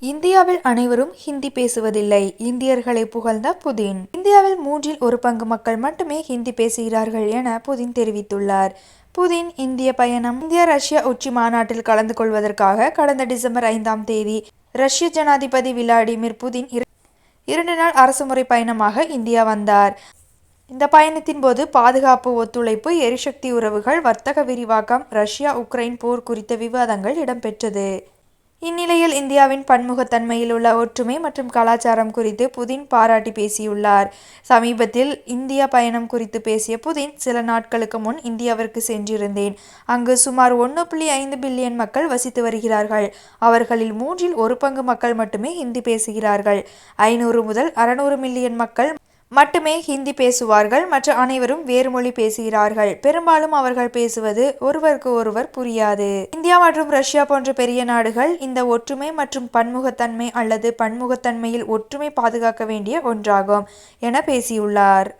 இந்தியாவில் அனைவரும் ஹிந்தி பேசுவதில்லை. இந்தியர்களை புகழ்ந்த புதின். இந்தியாவில் மூன்றில் ஒரு பங்கு மக்கள் மட்டுமே ஹிந்தி பேசுகிறார்கள் என புதின் தெரிவித்துள்ளார். புதின் இந்திய பயணம் இந்திய ரஷ்யா உச்சி மாநாட்டில் கலந்து கொள்வதற்காக கடந்த டிசம்பர் ஐந்தாம் தேதி ரஷ்ய ஜனாதிபதி விளாடிமிர் புதின் இரண்டு நாள் அரசுமுறை பயணமாக இந்தியா வந்தார். இந்த பயணத்தின் போது பாதுகாப்பு ஒத்துழைப்பு எரிசக்தி உறவுகள் வர்த்தக விரிவாக்கம் ரஷ்யா உக்ரைன் போர் குறித்த விவாதங்கள் இடம்பெற்றது. இந்நிலையில் இந்தியாவின் பன்முகத்தன்மையில் உள்ள ஒற்றுமை மற்றும் கலாச்சாரம் குறித்து புதின் பாராட்டி பேசியுள்ளார். சமீபத்தில் இந்தியா பயணம் குறித்து பேசிய புதின் சில நாட்களுக்கு முன் இந்தியாவிற்கு சென்றிருந்தேன். அங்கு சுமார் ஒன்று புள்ளி ஐந்து பில்லியன் மக்கள் வசித்து வருகிறார்கள். அவர்களில் மூன்றில் ஒரு பங்கு மக்கள் மட்டுமே ஹிந்தி பேசுகிறார்கள். ஐநூறு முதல் அறுநூறு மில்லியன் மக்கள் மட்டுமே ஹிந்தி பேசுவார்கள் மற்ற அனைவரும் வேறு மொழி பேசுகிறார்கள். பெரும்பாலும் அவர்கள் பேசுவது ஒருவருக்கு ஒருவர் புரியாது. இந்தியா மற்றும் ரஷ்யா போன்ற பெரிய நாடுகள் இந்த ஒற்றுமை மற்றும் பன்முகத்தன்மை அல்லது பன்முகத்தன்மையில் ஒற்றுமை பாதுகாக்க வேண்டிய ஒன்றாகும் என பேசியுள்ளார்.